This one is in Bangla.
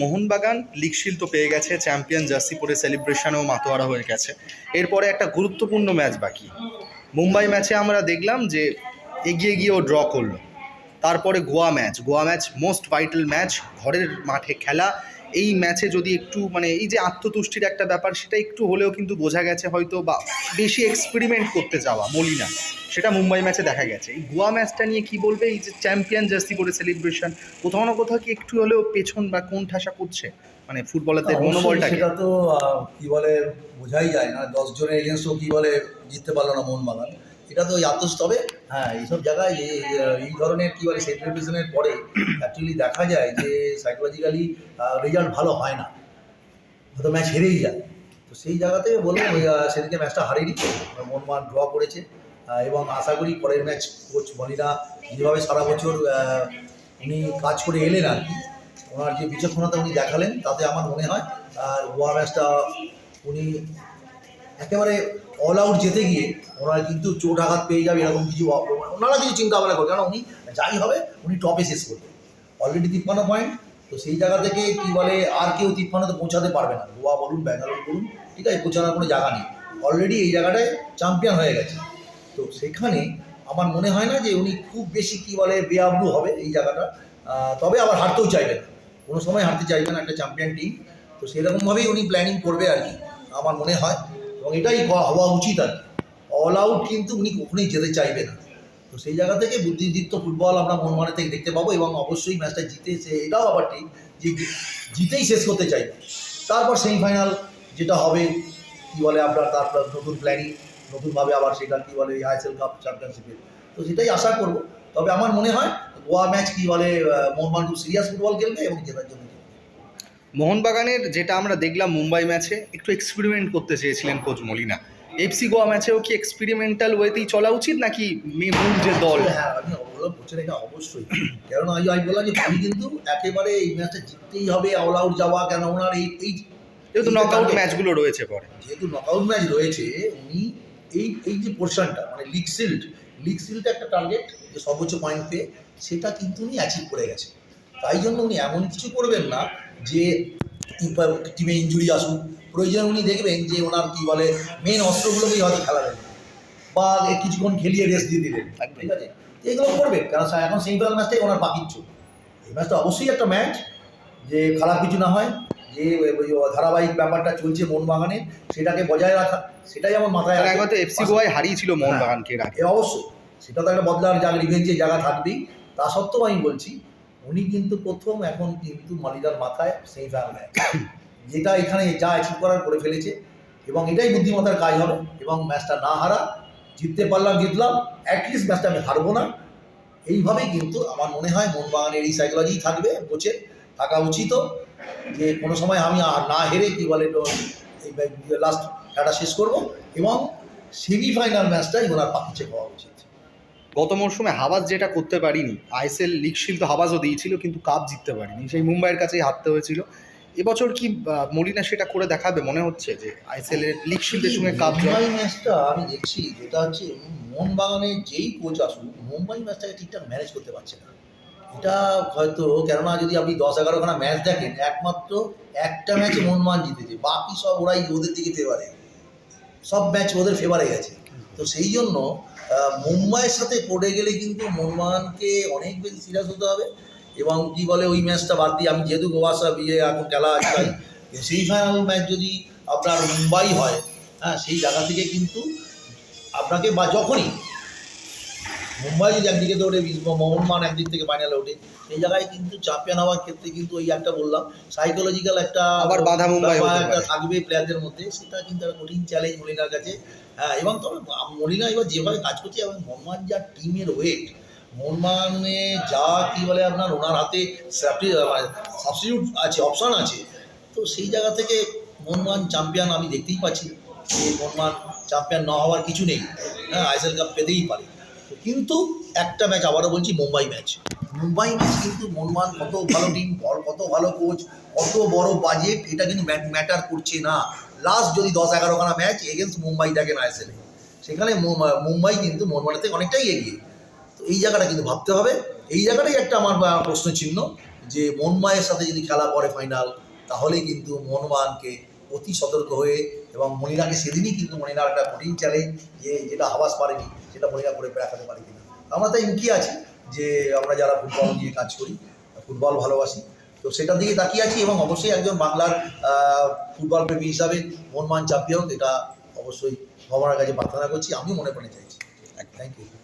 মোহনবাগান লিগ শিল্ড তো পেয়ে গেছে, চ্যাম্পিয়ন জার্সি পরে সেলিব্রেশনেও মাতোয়ারা হয়ে গেছে। এরপরে একটা গুরুত্বপূর্ণ ম্যাচ বাকি। মুম্বাই ম্যাচে আমরা দেখলাম যে এগিয়ে গিয়েও ড্র করল। তারপরে Goa match. Goa match most vital match, ঘরের মাঠে খেলা। এই ম্যাচে যদি একটু মানে এই যে আত্মতুষ্টির একটা ব্যাপার সেটা একটু হলেও কিন্তু বোঝা গেছে হয়তো বা বেশি এক্সপেরিমেন্ট করতে যাওয়া মলিনা। সেটা মুম্বাই ম্যাচে দেখা গেছে। এই গোয়া ম্যাচটা নিয়ে কি বলবে? এই যে চ্যাম্পিয়ন জার্সি পরে সেলিব্রেশন কোথাও না কোথাও কি একটু হলেও পেছন বা কোন ঠাসা করছে মানে ফুটবলারদের মনোবলটাকে সেটা তো কি বলে বোঝাই যায় না। দশ জনের এগেনস্টও কি বলে জিততে পারল না মোহনবাগান এটা তো আত্মস তবে হ্যাঁ এইসব জায়গায় এই ধরনের কি বলে সেলিব্রেশনের পরে অ্যাকচুয়ালি দেখা যায় যে সাইকোলজিক্যালি রেজাল্ট ভালো হয় না। হয়তো ম্যাচ হেরেই যায়। তো সেই জায়গাতে বলব সেদিকে ম্যাচটা হারেনি। মোহনবাগান ড্র করেছে। এবং আশা করি পরের ম্যাচ কোচ বলিরা যেভাবে সারা বছর উনি কাজ করে এলেন আর কি, ওনার যে বিচক্ষণতা উনি দেখালেন, তাতে আমার মনে হয়, আর গোয়া ম্যাচটা উনি একেবারে অল আউট যেতে গিয়ে ওনারা কিন্তু চোট আঘাত পেয়ে যাবে, এরকম কিছু ওনারা কিছু চিন্তা ভাবনা করে। কারণ উনি যাই হবে, উনি টপে শেষ করবেন অলরেডি তিপ্পান্ন পয়েন্ট তো সেই জায়গা থেকে কি বলে আর কেউ তিপ্পান্নতে পৌঁছাতে পারবে না। গোয়া বলুন, ব্যাঙ্গালোর বলুন, ঠিক আছে, পৌঁছানোর কোনো জায়গা নেই। অলরেডি এই জায়গাটায় চ্যাম্পিয়ন হয়ে গেছে। তো সেখানে আমার মনে হয় না যে উনি খুব বেশি কি বলে বেআবরু হবে এই জায়গাটা। তবে আবার হারতেও চাইবেন না। কোনো সময় হারতে চাইবে না একটা চ্যাম্পিয়ন টিম তো সেরকমভাবেই উনি প্ল্যানিং করবে আর কি, আমার মনে হয়। এবং এটাই হওয়া উচিত আর কি। অল আউট কিন্তু উনি কখনোই যেতে চাইবে না। তো সেই জায়গা থেকে বুদ্ধিদীপ্ত ফুটবল আমরা মনমানে থেকে দেখতে পাবো এবং অবশ্যই ম্যাচটা জিতে সে, এটাও আবার ঠিক যে জিতেই শেষ করতে চাইবে তারপর সেমিফাইনাল যেটা হবে, কি বলে আপনার তারপর নতুন প্ল্যানিং নতুনভাবে আবার সেটা কী বলে আইএসএল কাপ চ্যাম্পিয়নশিপে তো সেটাই আশা করব। তবে আমার মনে হয় গোয়া ম্যাচ কি বলে খুব সিরিয়াস ফুটবল খেলবে এবং জেতার জন্য। মোহনবাগানের যেটা আমরা দেখলাম মুম্বাই ম্যাচে একটু এক্সপেরিমেন্ট করতে চেয়েছিলেন কোচ মলিনা। এফসি গোয়া ম্যাচেও কি এক্সপেরিমেন্টাল ওয়েতেই চলা উচিত নাকি মূল যে দল? হ্যাঁ আমি বলছেন এটা অবশ্যই। কেননা আমি আমি বললাম যে আমি কিন্তু একেবারে এই ম্যাচটা জিততেই হবে অল আউট যাওয়া কেন ওনার এই এই যেহেতু এইটা নকআউট ম্যাচগুলো রয়েছে পরে। যেহেতু নকআউট ম্যাচ রয়েছে উনি এই এই যে পোর্শনটা মানে লিগ সিল্ড লিগ সিল্ডটা একটা টার্গেট যে সর্বোচ্চ পয়েন্ট পেয়ে সেটা কিন্তু উনি অ্যাচিভ করে গেছে তাই জন্য উনি এমন কিছু করবেন না যে টিমে ইঞ্জুরি আসুক প্রয়োজনে উনি দেখবেন যে ওনার কি বলে মেন অস্ত্রগুলোকেই হয়তো খেলাবেন। বা কিছুক্ষণ খেলিয়ে রেস্ট দিয়ে দিলেন। ঠিক আছে? এগুলো করবে কারণ এখন সেমিফাইনাল ম্যাচটাই ওনার বাকির চোখ। এই ম্যাচটা অবশ্যই একটা ম্যাচ যে খারাপ কিছু না হয় যে ধারাবাহিক ব্যাপারটা চলছে মোহনবাগানে সেটাকে বজায় রাখা সেটাই আমার মাথায় তো এফসি গোয়ায় হারিয়েছিল মোহনবাগানকে আগে। এ অবশ্যই। সেটা তো একটা বদলার জায়গা রিভেঞ্জের জায়গা থাকবেই। তা সত্ত্বেও আমি বলছি উনি কিন্তু প্রথম এখন কিন্তু মালিদার মাথায় সেমিফাইনাল ম্যাচ যেটা এখানে যা অ্যাচিভ করার করে ফেলেছে এবং এটাই বুদ্ধিমত্তার কাজ হবে এবং ম্যাচটা না হারা, জিততে পারলাম, জিতলাম অ্যাটলিস্ট ম্যাচটা আমি হারবো না। এইভাবেই কিন্তু আমার মনে হয় মোহনবাগানের এই সাইকোলজিই থাকবে কোচের থাকা উচিত। যে কোনো সময় আমি না হেরে কি বলে লাস্ট খেলাটা শেষ করব এবং সেমিফাইনাল ম্যাচটাই ওনার পাকিচে হওয়া উচিত। গত মরশুমে হাবাস যেটা করতে পারিনি আইএসএল লিগ শিল্ড তো হাবাসও দিয়েছিল কিন্তু কাপ জিততে পারিনি। সেই মুম্বাইয়ের কাছেই হারতে হয়েছিল। এবছর কি মলিনা সেটা করে দেখাবে? মনে হচ্ছে যে আইএসএল এর লিগ শিল্ডের সঙ্গে কাপ জয়। মুম্বাই ম্যাচটা আমি দেখছি যেটা হচ্ছে মোহনবাগানের যেই কোচ আসুক মুম্বাই ম্যাচটাকে ঠিকঠাক ম্যানেজ করতে পারছে না। এটা হয়তো কেননা যদি আপনি দশ এগারোখানা ম্যাচ দেখেন একমাত্র একটা ম্যাচে মোহনবাগান জিতেছে। বাকি সব ওরাই ওদের দিকে ফেভারে সব ম্যাচ ওদের ফেভারে গেছে। তো সেই জন্য মুম্বাইয়ের সাথে পড়ে গেলে কিন্তু মোহনবাগানকে অনেক বেশি সিরিয়াস হতে হবে। এবং কি বলে, ওই ম্যাচটা বাদ দিয়ে, আমি যেহেতু গোয়াসা বিয়ে, এখন খেলা আছে সেই ফাইনাল ম্যাচ যদি আপনার মুম্বাই হয় হ্যাঁ সেই জায়গা থেকে কিন্তু আপনাকে বা যখনই মুম্বাই যদি একদিকে দৌড়ে মোহনমান একদিক থেকে ফাইনালে ওঠে। সেই জায়গায় কিন্তু চ্যাম্পিয়ন হওয়ার ক্ষেত্রে কিন্তু ওই একটা বললাম সাইকোলজিক্যাল একটা আবার বাধা মুম্বাই একটা থাকবে প্লেয়ারদের মধ্যে সেটা কিন্তু একটা কঠিন চ্যালেঞ্জ মলিনার কাছে। হ্যাঁ এবং তবে মলিনা এবার যেভাবে কাজ করছে এবং মোহাম্মদ যা টিমের ওয়েট মোহনবাগানে যা কি বলে আপনার ওনার হাতে সাবস্টিটিউট আছে অপশন আছে তো সেই জায়গা থেকে মোহনবাগান চ্যাম্পিয়ন আমি দেখতেই পাচ্ছি। যে মোহনবাগান চ্যাম্পিয়ন না হওয়ার কিছু নেই। হ্যাঁ আইএসএল কাপ পেতেই পারে। কিন্তু একটা ম্যাচ আবারও বলছি মুম্বাই ম্যাচ মুম্বাই ম্যাচ কিন্তু মনমান কত ভালো টিম কত ভালো কোচ কত বড় বাজেট এটা কিন্তু ম্যাটার করছে না। লাস্ট যদি দশ এগারোখানা ম্যাচ এগেনস্ট মুম্বাই দেখেন আইএসএলে সেখানে মু- মুম্বাই কিন্তু মোহনবাগানের থেকে অনেকটাই এগিয়ে। তো এই জায়গাটা কিন্তু ভাবতে হবে। এই জায়গাটাই একটা আমার প্রশ্ন চিহ্ন, যে মনমায়ের সাথে যদি খেলা করে ফাইনাল তাহলে কিন্তু মনমানকে অতি সতর্ক হয়ে এবং মনিরাকে সেদিনই কিন্তু মনিরার একটা কঠিন চ্যালেঞ্জ যে যেটা হাবাস পারেনি সেটা মনিরা করে বেড়াতে পারি কিনা। আমরা তাই ইঙ্কি আছি যে আমরা যারা ফুটবল নিয়ে কাজ করি, ফুটবল ভালোবাসি, তো সেটার দিকে তাকিয়ে আছি এবং অবশ্যই একজন বাংলার ফুটবল প্রেমী হিসাবে মনমান চ্যাম্পিয়ন এটা অবশ্যই ভগবানের কাছে প্রার্থনা করছি আমি মনে প্রাণে চাইছি। Thank you